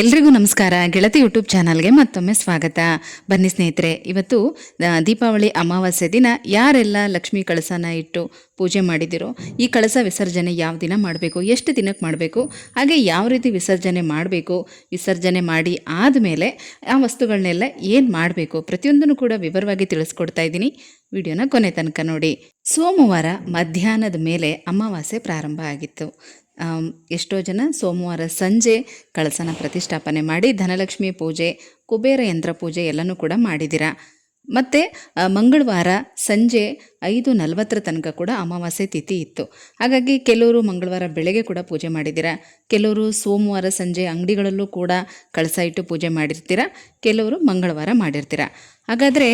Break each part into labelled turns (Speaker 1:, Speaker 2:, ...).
Speaker 1: ಎಲ್ರಿಗೂ ನಮಸ್ಕಾರ. ಗೆಳತಿ ಯೂಟ್ಯೂಬ್ ಚಾನಲ್ಗೆ ಮತ್ತೊಮ್ಮೆ ಸ್ವಾಗತ. ಬನ್ನಿ ಸ್ನೇಹಿತರೆ, ಇವತ್ತು ದೀಪಾವಳಿ ಅಮಾವಾಸ್ಯೆ ದಿನ ಯಾರೆಲ್ಲ ಲಕ್ಷ್ಮೀ ಕಳಸನ ಇಟ್ಟು ಪೂಜೆ ಮಾಡಿದಿರೋ, ಈ ಕಳಸ ವಿಸರ್ಜನೆ ಯಾವ ದಿನ ಮಾಡಬೇಕು, ಎಷ್ಟು ದಿನಕ್ಕೆ ಮಾಡಬೇಕು, ಹಾಗೆ ಯಾವ ರೀತಿ ವಿಸರ್ಜನೆ ಮಾಡಬೇಕು, ವಿಸರ್ಜನೆ ಮಾಡಿ ಆದಮೇಲೆ ಆ ವಸ್ತುಗಳನ್ನೆಲ್ಲ ಏನು ಮಾಡಬೇಕು ಪ್ರತಿಯೊಂದನ್ನು ಕೂಡ ವಿವರವಾಗಿ ತಿಳಿಸ್ಕೊಡ್ತಾ ಇದ್ದೀನಿ. ವಿಡಿಯೋನ ಕೊನೆ ತನಕ ನೋಡಿ. ಸೋಮವಾರ ಮಧ್ಯಾಹ್ನದ ಮೇಲೆ ಅಮಾವಾಸ್ಯೆ ಪ್ರಾರಂಭ ಆಗಿತ್ತು. ಎಷ್ಟೋ ಜನ ಸೋಮವಾರ ಸಂಜೆ ಕಳಸನ ಪ್ರತಿಷ್ಠಾಪನೆ ಮಾಡಿ ಧನಲಕ್ಷ್ಮಿ ಪೂಜೆ, ಕುಬೇರ ಯಂತ್ರ ಪೂಜೆ ಎಲ್ಲನೂ ಕೂಡ ಮಾಡಿದ್ದೀರಾ ಮತ್ತು ಮಂಗಳವಾರ ಸಂಜೆ ಐದು ನಲವತ್ತರ ತನಕ ಕೂಡ ಅಮಾವಾಸ್ಯೆ ತಿಥಿ ಇತ್ತು. ಹಾಗಾಗಿ ಕೆಲವರು ಮಂಗಳವಾರ ಬೆಳಗ್ಗೆ ಕೂಡ ಪೂಜೆ ಮಾಡಿದ್ದೀರಾ ಕೆಲವರು ಸೋಮವಾರ ಸಂಜೆ ಅಂಗಡಿಗಳಲ್ಲೂ ಕೂಡ ಕಳಸ ಇಟ್ಟು ಪೂಜೆ ಮಾಡಿರ್ತೀರ. ಕೆಲವರು ಮಂಗಳವಾರ ಮಾಡಿರ್ತೀರ. ಹಾಗಾದರೆ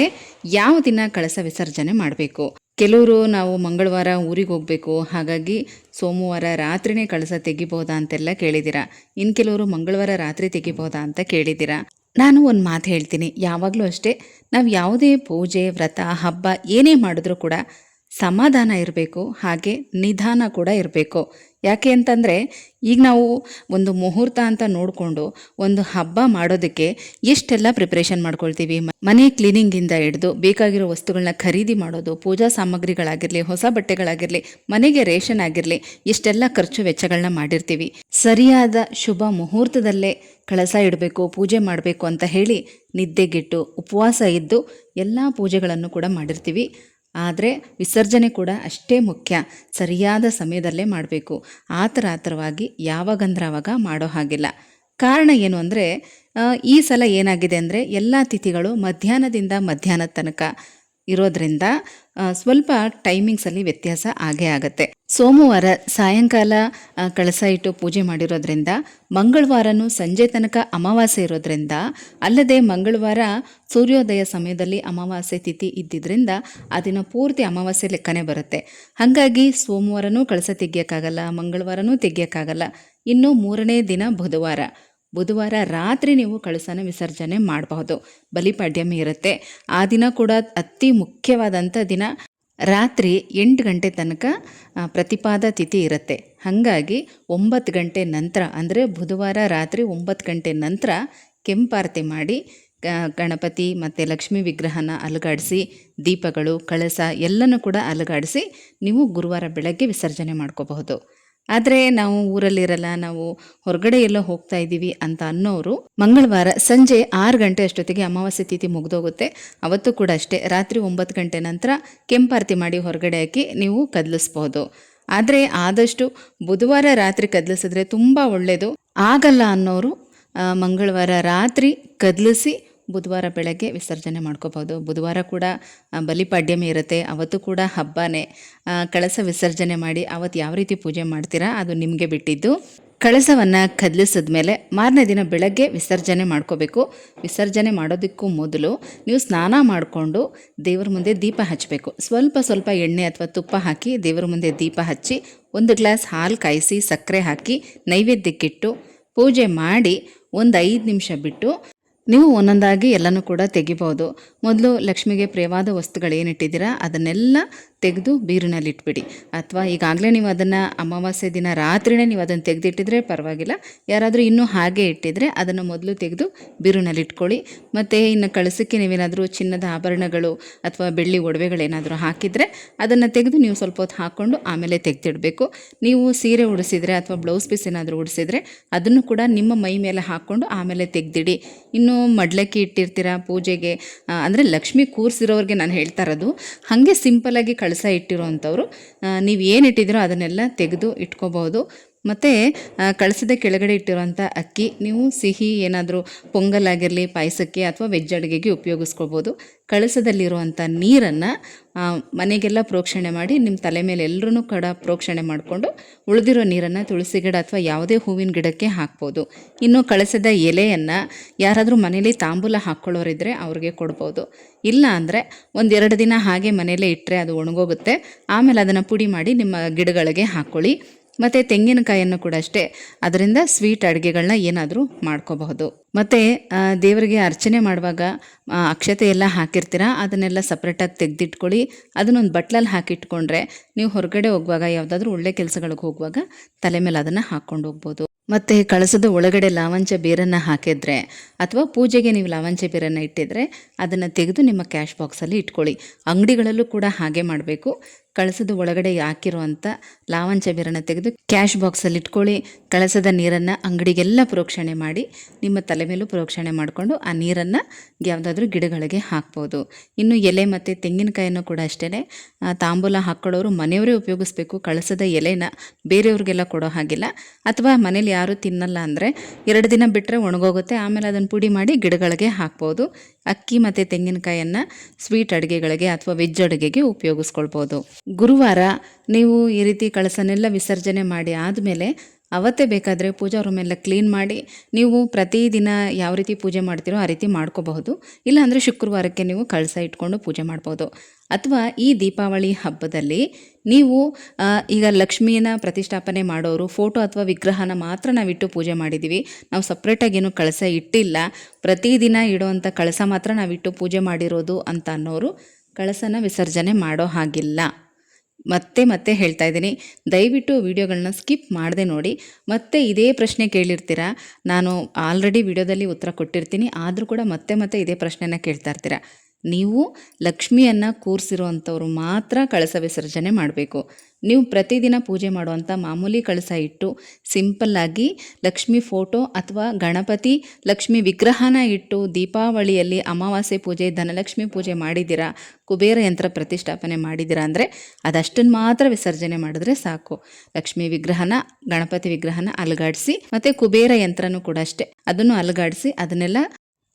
Speaker 1: ಯಾವ ದಿನ ಕಳಸ ವಿಸರ್ಜನೆ ಮಾಡಬೇಕು? ಕೆಲವರು ನಾವು ಮಂಗಳವಾರ ಊರಿಗೆ ಹೋಗಬೇಕು, ಹಾಗಾಗಿ ಸೋಮವಾರ ರಾತ್ರಿನೇ ಕಳಸ ತೆಗಿಬಹುದಾ ಅಂತೆಲ್ಲ ಕೇಳಿದ್ದೀರಾ? ಇನ್ನು ಕೆಲವರು ಮಂಗಳವಾರ ರಾತ್ರಿ ತೆಗಿಬಹುದಾ ಅಂತ ಕೇಳಿದ್ದೀರಾ? ನಾನು ಒಂದು ಮಾತು ಹೇಳ್ತೀನಿ, ಯಾವಾಗಲೂ ಅಷ್ಟೇ, ನಾವು ಯಾವುದೇ ಪೂಜೆ, ವ್ರತ, ಹಬ್ಬ ಏನೇ ಮಾಡಿದ್ರೂ ಕೂಡ ಸಮಾಧಾನ ಇರಬೇಕು, ಹಾಗೆ ನಿಧಾನ ಕೂಡ ಇರಬೇಕು. ಯಾಕೆ ಅಂತಂದರೆ, ಈಗ ನಾವು ಒಂದು ಮುಹೂರ್ತ ಅಂತ ನೋಡಿಕೊಂಡು ಒಂದು ಹಬ್ಬ ಮಾಡೋದಕ್ಕೆ ಎಷ್ಟೆಲ್ಲ ಪ್ರಿಪ್ರೇಷನ್ ಮಾಡ್ಕೊಳ್ತೀವಿ? ಮನೆ ಕ್ಲೀನಿಂಗಿಂದ ಹಿಡಿದು ಬೇಕಾಗಿರೋ ವಸ್ತುಗಳನ್ನ ಖರೀದಿ ಮಾಡೋದು, ಪೂಜಾ ಸಾಮಗ್ರಿಗಳಾಗಿರಲಿ, ಹೊಸ ಬಟ್ಟೆಗಳಾಗಿರಲಿ, ಮನೆಗೆ ರೇಷನ್ ಆಗಿರಲಿ ಇಷ್ಟೆಲ್ಲ ಖರ್ಚು ವೆಚ್ಚಗಳನ್ನ ಮಾಡಿರ್ತೀವಿ. ಸರಿಯಾದ ಶುಭ ಮುಹೂರ್ತದಲ್ಲೇ ಕಳಸ ಇಡಬೇಕು, ಪೂಜೆ ಮಾಡಬೇಕು ಅಂತ ಹೇಳಿ ನಿದ್ದೆಗೆಟ್ಟು, ಉಪವಾಸ ಇದ್ದು ಎಲ್ಲ ಪೂಜೆಗಳನ್ನು ಕೂಡ ಮಾಡಿರ್ತೀವಿ. ಆದರೆ ವಿಸರ್ಜನೆ ಕೂಡ ಅಷ್ಟೇ ಮುಖ್ಯ. ಸರಿಯಾದ ಸಮಯದಲ್ಲೇ ಮಾಡಬೇಕು. ಆತರ ಆತರವಾಗಿ ಯಾವಾಗಂದ್ರೆ ಆವಾಗ ಮಾಡೋ ಹಾಗಿಲ್ಲ. ಕಾರಣ ಏನು ಅಂದರೆ ಈ ಸಲ ಏನಾಗಿದೆ ಅಂದರೆ ಎಲ್ಲ ತಿಥಿಗಳು ಮಧ್ಯಾಹ್ನದಿಂದ ಮಧ್ಯಾಹ್ನದ ತನಕ ಇರೋದ್ರಿಂದ ಸ್ವಲ್ಪ ಟೈಮಿಂಗ್ಸಲ್ಲಿ ವ್ಯತ್ಯಾಸ ಆಗೇ ಆಗುತ್ತೆ. ಸೋಮವಾರ ಸಾಯಂಕಾಲ ಕಳಸ ಇಟ್ಟು ಪೂಜೆ ಮಾಡಿರೋದ್ರಿಂದ, ಮಂಗಳವಾರನೂ ಸಂಜೆ ತನಕ ಅಮಾವಾಸ್ಯೆ ಇರೋದ್ರಿಂದ, ಅಲ್ಲದೆ ಮಂಗಳವಾರ ಸೂರ್ಯೋದಯ ಸಮಯದಲ್ಲಿ ಅಮಾವಾಸ್ಯೆ ತಿಥಿ ಇದ್ದಿದ್ರಿಂದ, ಆ ದಿನ ಪೂರ್ತಿ ಅಮಾವಾಸ್ಯೆ ಲೆಕ್ಕನೇ ಬರುತ್ತೆ. ಹಾಗಾಗಿ ಸೋಮವಾರನೂ ಕಳಸ ತೆಗಿಯೋಕ್ಕಾಗಲ್ಲ, ಮಂಗಳವಾರನೂ ತೆಗಿಯೋಕ್ಕಾಗಲ್ಲ. ಇನ್ನು ಮೂರನೇ ದಿನ ಬುಧವಾರ. ಬುಧವಾರ ರಾತ್ರಿ ನೀವು ಕಳಸನ ವಿಸರ್ಜನೆ ಮಾಡಬಹುದು. ಬಲಿಪಾಡ್ಯಮಿ ಇರುತ್ತೆ. ಆ ದಿನ ಕೂಡ ಅತಿ ಮುಖ್ಯವಾದಂಥ ದಿನ ರಾತ್ರಿ ಎಂಟು ಗಂಟೆ ತನಕ ಪ್ರತಿಪಾದ ತಿಥಿ ಇರುತ್ತೆ. ಹಾಗಾಗಿ ಒಂಬತ್ತು ಗಂಟೆ ನಂತರ, ಅಂದರೆ ಬುಧವಾರ ರಾತ್ರಿ ಒಂಬತ್ತು ಗಂಟೆ ನಂತರ ಕೆಂಪಾರತಿ ಮಾಡಿ ಗಣಪತಿ ಮತ್ತು ಲಕ್ಷ್ಮೀ ವಿಗ್ರಹನ ಅಲುಗಾಡಿಸಿ, ದೀಪಗಳು, ಕಳಸ ಎಲ್ಲನೂ ಕೂಡ ಅಲುಗಾಡಿಸಿ ನೀವು ಗುರುವಾರ ಬೆಳಗ್ಗೆ ವಿಸರ್ಜನೆ ಮಾಡ್ಕೋಬಹುದು. ಆದರೆ ನಾವು ಊರಲ್ಲಿರಲ್ಲ, ನಾವು ಹೊರಗಡೆ ಎಲ್ಲೋ ಹೋಗ್ತಾ ಇದ್ದೀವಿ ಅಂತ ಅನ್ನೋರು ಮಂಗಳವಾರ ಸಂಜೆ ಆರು ಗಂಟೆ ಅಷ್ಟೊತ್ತಿಗೆ ಅಮಾವಾಸ್ಯೆ ತಿಥಿ ಮುಗಿದೋಗುತ್ತೆ. ಅವತ್ತು ಕೂಡ ಅಷ್ಟೇ. ರಾತ್ರಿ ಒಂಬತ್ತು ಗಂಟೆ ನಂತರ ಕೆಂಪಾರತಿ ಮಾಡಿ ಹೊರಗಡೆ ಹಾಕಿ ನೀವು ಕದಲಿಸ್ಬೋದು. ಆದರೆ ಆದಷ್ಟು ಬುಧವಾರ ರಾತ್ರಿ ಕದಲಿಸಿದ್ರೆ ತುಂಬ ಒಳ್ಳೆಯದು ಆಗಲ್ಲ ಅನ್ನೋರು ಮಂಗಳವಾರ ರಾತ್ರಿ ಕದಲಿಸಿ ಬುಧವಾರ ಬೆಳಗ್ಗೆ ವಿಸರ್ಜನೆ ಮಾಡ್ಕೋಬೋದು ಬುಧವಾರ ಕೂಡ ಬಲಿಪಾಡ್ಯಮಿ ಇರುತ್ತೆ. ಅವತ್ತು ಕೂಡ ಹಬ್ಬನೇ. ಕಳಸ ವಿಸರ್ಜನೆ ಮಾಡಿ ಅವತ್ತು ಯಾವ ರೀತಿ ಪೂಜೆ ಮಾಡ್ತೀರಾ ಅದು ನಿಮಗೆ ಬಿಟ್ಟಿದ್ದು. ಕಳಸವನ್ನು ಕದಲಿಸಿದ್ಮೇಲೆ ಮಾರನೇ ದಿನ ಬೆಳಗ್ಗೆ ವಿಸರ್ಜನೆ ಮಾಡ್ಕೋಬೇಕು. ವಿಸರ್ಜನೆ ಮಾಡೋದಕ್ಕೂ ಮೊದಲು ನೀವು ಸ್ನಾನ ಮಾಡಿಕೊಂಡು ದೇವರ ಮುಂದೆ ದೀಪ ಹಚ್ಚಬೇಕು. ಸ್ವಲ್ಪ ಸ್ವಲ್ಪ ಎಣ್ಣೆ ಅಥವಾ ತುಪ್ಪ ಹಾಕಿ ದೇವರ ಮುಂದೆ ದೀಪ ಹಚ್ಚಿ ಒಂದು ಗ್ಲಾಸ್ ಹಾಲು ಕಾಯಿಸಿ, ಸಕ್ಕರೆ ಹಾಕಿ ನೈವೇದ್ಯಕ್ಕಿಟ್ಟು ಪೂಜೆ ಮಾಡಿ ಒಂದು ಐದು ನಿಮಿಷ ಬಿಟ್ಟು ನೀವು ಒಂದೊಂದಾಗಿ ಎಲ್ಲನೂ ಕೂಡ ತೆಗಿಬೋದು. ಮೊದಲು ಲಕ್ಷ್ಮಿಗೆ ಪ್ರಿಯವಾದ ವಸ್ತುಗಳು ಏನಿಟ್ಟಿದ್ದೀರಾ ಅದನ್ನೆಲ್ಲ ತೆಗೆದು ಬೀರಿನಲ್ಲಿಟ್ಬಿಡಿ ಅಥವಾ ಈಗಾಗಲೇ ನೀವು ಅದನ್ನು ಅಮಾವಾಸ್ಯೆ ದಿನ ರಾತ್ರಿನೇ ನೀವು ಅದನ್ನು ತೆಗೆದಿಟ್ಟಿದ್ರೆ ಪರವಾಗಿಲ್ಲ. ಯಾರಾದರೂ ಇನ್ನೂ ಹಾಗೆ ಇಟ್ಟಿದ್ರೆ ಅದನ್ನು ಮೊದಲು ತೆಗೆದು ಬೀರಿನಲ್ಲಿ ಇಟ್ಕೊಳ್ಳಿ. ಮತ್ತು ಇನ್ನು ಕಳಸಕ್ಕೆ ನೀವೇನಾದರೂ ಚಿನ್ನದ ಆಭರಣಗಳು ಅಥವಾ ಬೆಳ್ಳಿ ಒಡವೆಗಳೇನಾದರೂ ಹಾಕಿದರೆ ಅದನ್ನು ತೆಗೆದು ನೀವು ಸ್ವಲ್ಪ ಹೊತ್ತು ಹಾಕ್ಕೊಂಡು ಆಮೇಲೆ ತೆಗೆದಿಡಬೇಕು. ನೀವು ಸೀರೆ ಉಡಿಸಿದರೆ ಅಥವಾ ಬ್ಲೌಸ್ ಪೀಸ್ ಏನಾದರೂ ಉಡಿಸಿದರೆ ಅದನ್ನು ಕೂಡ ನಿಮ್ಮ ಮೈ ಮೇಲೆ ಹಾಕ್ಕೊಂಡು ಆಮೇಲೆ ತೆಗೆದಿಡಿ. ಇನ್ನು ಮಡ್ಲಕ್ಕಿ ಇಟ್ಟಿರ್ತೀರಾ ಪೂಜೆಗೆ? ಅಂದರೆ ಲಕ್ಷ್ಮಿ ಕೂರಿಸಿರೋರಿಗೆ ನಾನು ಹೇಳ್ತಾ ಇರೋದು, ಹಾಗೆ ಆಗಿ ಕಳಸ ಇಟ್ಟಿರೋವಂಥವ್ರು. ನೀವು ಏನು ಇಟ್ಟಿದ್ದೀರೋ ಅದನ್ನೆಲ್ಲ ತೆಗೆದು ಇಟ್ಕೋಬಹುದು. ಮತ್ತು ಕಳಸದ ಕೆಳಗಡೆ ಇಟ್ಟಿರುವಂಥ ಅಕ್ಕಿ, ನೀವು ಸಿಹಿ ಏನಾದರೂ ಪೊಂಗಲ್ ಆಗಿರಲಿ, ಪಾಯಸಕ್ಕೆ ಅಥವಾ ವೆಜ್ ಅಡುಗೆಗೆ ಉಪಯೋಗಿಸ್ಕೋಬೋದು ಕಳಸದಲ್ಲಿರುವಂಥ ನೀರನ್ನು ಮನೆಗೆಲ್ಲ ಪ್ರೋಕ್ಷಣೆ ಮಾಡಿ ನಿಮ್ಮ ತಲೆ ಮೇಲೆ ಎಲ್ಲರೂ ಕೂಡ ಪ್ರೋಕ್ಷಣೆ ಮಾಡಿಕೊಂಡು, ಉಳಿದಿರೋ ನೀರನ್ನು ತುಳಸಿ ಗಿಡ ಅಥವಾ ಯಾವುದೇ ಹೂವಿನ ಗಿಡಕ್ಕೆ ಹಾಕ್ಬೋದು. ಇನ್ನು ಕಳಸದ ಎಲೆಯನ್ನು ಯಾರಾದರೂ ಮನೇಲಿ ತಾಂಬೂಲ ಹಾಕ್ಕೊಳ್ಳೋರಿದ್ದರೆ ಅವ್ರಿಗೆ ಕೊಡ್ಬೋದು. ಇಲ್ಲ ಅಂದರೆ, ಒಂದೆರಡು ದಿನ ಹಾಗೆ ಮನೇಲೇ ಇಟ್ಟರೆ ಅದು ಒಣಗೋಗುತ್ತೆ. ಆಮೇಲೆ ಅದನ್ನು ಪುಡಿ ಮಾಡಿ ನಿಮ್ಮ ಗಿಡಗಳಿಗೆ ಹಾಕ್ಕೊಳ್ಳಿ. ಮತ್ತು ತೆಂಗಿನಕಾಯಿಯನ್ನು ಕೂಡ ಅಷ್ಟೇ. ಅದರಿಂದ ಸ್ವೀಟ್ ಅಡುಗೆಗಳನ್ನ ಏನಾದರೂ ಮಾಡ್ಕೋಬಹುದು. ಮತ್ತು ದೇವರಿಗೆ ಅರ್ಚನೆ ಮಾಡುವಾಗ ಅಕ್ಷತೆ ಎಲ್ಲ ಹಾಕಿರ್ತೀರ? ಅದನ್ನೆಲ್ಲ ಸಪ್ರೇಟಾಗಿ ತೆಗೆದಿಟ್ಕೊಳ್ಳಿ. ಅದನ್ನೊಂದು ಬಟ್ಲಲ್ಲಿ ಹಾಕಿಟ್ಕೊಂಡ್ರೆ ನೀವು ಹೊರಗಡೆ ಹೋಗುವಾಗ, ಯಾವುದಾದ್ರೂ ಒಳ್ಳೆ ಕೆಲಸಗಳಿಗೆ ಹೋಗುವಾಗ ತಲೆ ಮೇಲೆ ಅದನ್ನು ಹಾಕ್ಕೊಂಡು ಹೋಗ್ಬೋದು. ಮತ್ತು ಕಳಸದ ಒಳಗಡೆ ಲಾವಂಚ ಬೇರನ್ನು ಹಾಕಿದ್ರೆ, ಅಥವಾ ಪೂಜೆಗೆ ನೀವು ಲಾವಂಚ ಬೇರನ್ನು ಇಟ್ಟಿದ್ರೆ, ಅದನ್ನು ತೆಗೆದು ನಿಮ್ಮ ಕ್ಯಾಶ್ ಬಾಕ್ಸಲ್ಲಿ ಇಟ್ಕೊಳ್ಳಿ. ಅಂಗಡಿಗಳಲ್ಲೂ ಕೂಡ ಹಾಗೆ ಮಾಡಬೇಕು. ಕಳಸದ ಒಳಗಡೆ ಹಾಕಿರುವಂಥ ಲಾವಂಚ ತೆಗೆದು ಕ್ಯಾಶ್ ಬಾಕ್ಸಲ್ಲಿ ಇಟ್ಕೊಳ್ಳಿ. ಕಳಸದ ನೀರನ್ನು ಅಂಗಡಿಗೆಲ್ಲ ಪ್ರೋಕ್ಷಣೆ ಮಾಡಿ, ನಿಮ್ಮ ತಲೆ ಮೇಲೂ ಪ್ರೋಕ್ಷಣೆ ಮಾಡಿಕೊಂಡು ಆ ನೀರನ್ನು ಯಾವುದಾದ್ರೂ ಗಿಡಗಳಿಗೆ ಹಾಕ್ಬೋದು. ಇನ್ನು ಎಲೆ ಮತ್ತು ತೆಂಗಿನಕಾಯನ್ನು ಕೂಡ ಅಷ್ಟೇ ತಾಂಬೂಲ ಹಾಕ್ಕೊಳ್ಳೋರು ಮನೆಯವರೇ ಉಪಯೋಗಿಸ್ಬೇಕು. ಕಳಸದ ಎಲೆನ ಬೇರೆಯವ್ರಿಗೆಲ್ಲ ಕೊಡೋ ಹಾಗಿಲ್ಲ. ಅಥವಾ ಮನೇಲಿ ಯಾರೂ ತಿನ್ನಲ್ಲ ಅಂದರೆ ಎರಡು ದಿನ ಬಿಟ್ಟರೆ ಒಣಗೋಗುತ್ತೆ, ಆಮೇಲೆ ಅದನ್ನು ಪುಡಿ ಮಾಡಿ ಗಿಡಗಳಿಗೆ ಹಾಕ್ಬೋದು. ಅಕ್ಕಿ ಮತ್ತು ತೆಂಗಿನಕಾಯಿಯನ್ನು ಸ್ವೀಟ್ ಅಡುಗೆಗಳಿಗೆ ಅಥವಾ ವೆಜ್ ಅಡುಗೆಗೆ ಉಪಯೋಗಿಸ್ಕೊಳ್ಬೋದು. ಗುರುವಾರ ನೀವು ಈ ರೀತಿ ಕಳಸನೆಲ್ಲ ವಿಸರ್ಜನೆ ಮಾಡಿ ಆದಮೇಲೆ ಅವತ್ತೇ ಬೇಕಾದರೆ ಪೂಜಾ ರೂಮ್ ಎಲ್ಲ ಕ್ಲೀನ್ ಮಾಡಿ ನೀವು ಪ್ರತಿದಿನ ಯಾವ ರೀತಿ ಪೂಜೆ ಮಾಡ್ತೀರೋ ಆ ರೀತಿ ಮಾಡ್ಕೋಬಹುದು. ಇಲ್ಲಾಂದರೆ ಶುಕ್ರವಾರಕ್ಕೆ ನೀವು ಕಳಸ ಇಟ್ಕೊಂಡು ಪೂಜೆ ಮಾಡ್ಬೋದು. ಅಥವಾ ಈ ದೀಪಾವಳಿ ಹಬ್ಬದಲ್ಲಿ ನೀವು ಈಗ ಲಕ್ಷ್ಮಿಯನ್ನು ಪ್ರತಿಷ್ಠಾಪನೆ ಮಾಡೋರು ಫೋಟೋ ಅಥವಾ ವಿಗ್ರಹನ ಮಾತ್ರ ನಾವಿಟ್ಟು ಪೂಜೆ ಮಾಡಿದ್ದೀವಿ ನಾವು ಸಪ್ರೇಟಾಗಿ ಏನು ಕಳಸ ಇಟ್ಟಿಲ್ಲ. ಪ್ರತಿದಿನ ಇಡುವಂಥ ಕಳಸ ಮಾತ್ರ ನಾವಿಟ್ಟು ಪೂಜೆ ಮಾಡಿರೋದು ಅಂತ ಅನ್ನೋರು ಕಳಸನ ವಿಸರ್ಜನೆ ಮಾಡೋ ಹಾಗಿಲ್ಲ. ಮತ್ತೆ ಮತ್ತೆ ಹೇಳ್ತಾ ಇದ್ದೀನಿ. ದಯವಿಟ್ಟು ವಿಡಿಯೋಗಳನ್ನ ಸ್ಕಿಪ್ ಮಾಡದೆ ನೋಡಿ. ಮತ್ತೆ ಇದೇ ಪ್ರಶ್ನೆ ಕೇಳಿರ್ತೀರಾ? ನಾನು ಆಲ್ರೆಡಿ ವಿಡಿಯೋದಲ್ಲಿ ಉತ್ತರ ಕೊಟ್ಟಿರ್ತೀನಿ. ಆದರೂ ಕೂಡ ಮತ್ತೆ ಮತ್ತೆ ಇದೇ ಪ್ರಶ್ನೆನ ಕೇಳ್ತಾ ಇರ್ತೀರಾ? ನೀವು ಲಕ್ಷ್ಮಿಯನ್ನು ಕೂರಿಸಿರುವಂಥವ್ರು ಮಾತ್ರ ಕಳಸ ವಿಸರ್ಜನೆ ಮಾಡಬೇಕು. ನೀವು ಪ್ರತಿದಿನ ಪೂಜೆ ಮಾಡುವಂಥ ಮಾಮೂಲಿ ಕಳಸ ಇಟ್ಟು ಸಿಂಪಲ್ಲಾಗಿ ಲಕ್ಷ್ಮಿ ಫೋಟೋ ಅಥವಾ ಗಣಪತಿ ಲಕ್ಷ್ಮಿ ವಿಗ್ರಹನ ಇಟ್ಟು ದೀಪಾವಳಿಯಲ್ಲಿ ಅಮಾವಾಸ್ಯೆ ಪೂಜೆ, ಧನಲಕ್ಷ್ಮಿ ಪೂಜೆ ಮಾಡಿದ್ದೀರಾ, ಕುಬೇರ ಯಂತ್ರ ಪ್ರತಿಷ್ಠಾಪನೆ ಮಾಡಿದ್ದೀರಾ ಅಂದರೆ ಅದಷ್ಟನ್ನು ಮಾತ್ರ ವಿಸರ್ಜನೆ ಮಾಡಿದ್ರೆ ಸಾಕು. ಲಕ್ಷ್ಮಿ ವಿಗ್ರಹನ, ಗಣಪತಿ ವಿಗ್ರಹನ ಅಲುಗಾಡಿಸಿ ಮತ್ತು ಕುಬೇರ ಯಂತ್ರನೂ ಕೂಡ ಅಷ್ಟೇ. ಅದನ್ನು ಅಲುಗಾಡಿಸಿ ಅದನ್ನೆಲ್ಲ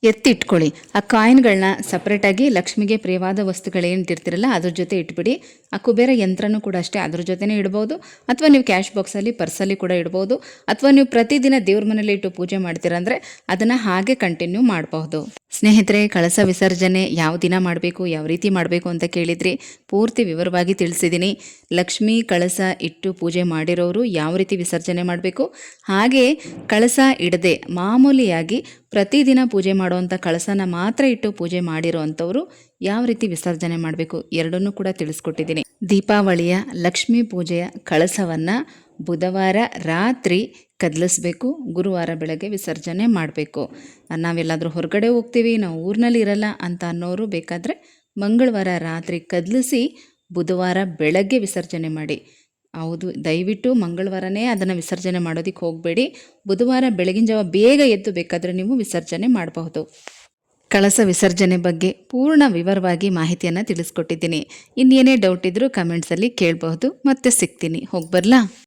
Speaker 1: ಎತ್ತಿಟ್ಕೊಳ್ಳಿ. ಆ ಕಾಯಿನ್ಗಳನ್ನ ಸಪ್ರೇಟಾಗಿ ಲಕ್ಷ್ಮಿಗೆ ಪ್ರಿಯವಾದ ವಸ್ತುಗಳೇನಿಟ್ಟಿರ್ತಿರಲ್ಲ ಅದ್ರ ಜೊತೆ ಇಟ್ಬಿಡಿ. ಆ ಕುಬೇರ ಯಂತ್ರನೂ ಕೂಡ ಅಷ್ಟೇ, ಅದ್ರ ಜೊತೆನೇ ಇಡ್ಬೋದು. ಅಥವಾ ನೀವು ಕ್ಯಾಶ್ ಬಾಕ್ಸಲ್ಲಿ, ಪರ್ಸಲ್ಲಿ ಕೂಡ ಇಡ್ಬೋದು. ಅಥವಾ ನೀವು ಪ್ರತಿದಿನ ದೇವ್ರ ಮನೇಲಿ ಇಟ್ಟು ಪೂಜೆ ಮಾಡ್ತೀರಂದರೆ ಅದನ್ನು ಹಾಗೆ ಕಂಟಿನ್ಯೂ ಮಾಡಬಹುದು. ಸ್ನೇಹಿತರೆ, ಕಳಸ ವಿಸರ್ಜನೆ ಯಾವ ದಿನ ಮಾಡಬೇಕು, ಯಾವ ರೀತಿ ಮಾಡಬೇಕು ಅಂತ ಕೇಳಿದ್ರಿ ಪೂರ್ತಿ ವಿವರವಾಗಿ ತಿಳಿಸಿದ್ದೀನಿ. ಲಕ್ಷ್ಮಿ ಕಳಸ ಇಟ್ಟು ಪೂಜೆ ಮಾಡಿರೋರು ಯಾವ ರೀತಿ ವಿಸರ್ಜನೆ ಮಾಡಬೇಕು? ಹಾಗೆ ಕಳಸ ಇಡದೆ ಮಾಮೂಲಿಯಾಗಿ ಪ್ರತಿದಿನ ಪೂಜೆ ಮಾಡುವಂಥ ಕಳಸನ ಮಾತ್ರ ಇಟ್ಟು ಪೂಜೆ ಮಾಡಿರೋ ಯಾವ ರೀತಿ ವಿಸರ್ಜನೆ ಮಾಡಬೇಕು ಎರಡನ್ನೂ ಕೂಡ ತಿಳಿಸ್ಕೊಟ್ಟಿದ್ದೀನಿ. ದೀಪಾವಳಿಯ ಲಕ್ಷ್ಮೀ ಪೂಜೆಯ ಕಳಸವನ್ನು ಬುಧವಾರ ರಾತ್ರಿ ಕದಲಿಸ್ಬೇಕು, ಗುರುವಾರ ಬೆಳಗ್ಗೆ ವಿಸರ್ಜನೆ ಮಾಡಬೇಕು. ನಾವೆಲ್ಲಾದರೂ ಹೊರಗಡೆ ಹೋಗ್ತೀವಿ, ನಾವು ಊರಿನಲ್ಲಿ ಇರಲ್ಲ ಅಂತ ಅನ್ನೋರು ಬೇಕಾದರೆ ಮಂಗಳವಾರ ರಾತ್ರಿ ಕದಲಿಸಿ ಬುಧವಾರ ಬೆಳಗ್ಗೆ ವಿಸರ್ಜನೆ ಮಾಡಿ. ಹೌದು, ದಯವಿಟ್ಟು ಮಂಗಳವಾರನೇ ಅದನ್ನು ವಿಸರ್ಜನೆ ಮಾಡೋದಕ್ಕೆ ಹೋಗಬೇಡಿ. ಬುಧವಾರ ಬೆಳಗಿನ ಜಾವ ಬೇಗ ಎದ್ದು ಬೇಕಾದರೆ ನೀವು ವಿಸರ್ಜನೆ ಮಾಡಬಹುದು. ಕಳಸ ವಿಸರ್ಜನೆ ಬಗ್ಗೆ ಪೂರ್ಣ ವಿವರವಾಗಿ ಮಾಹಿತಿಯನ್ನು ತಿಳಿಸ್ಕೊಟ್ಟಿದ್ದೀನಿ. ಇನ್ನೇನೇ ಡೌಟ್ ಇದ್ದರೂ ಕಮೆಂಟ್ಸಲ್ಲಿ ಕೇಳಬಹುದು. ಮತ್ತೆ ಸಿಗ್ತೀನಿ. ಹೋಗಿ ಬರಲಾ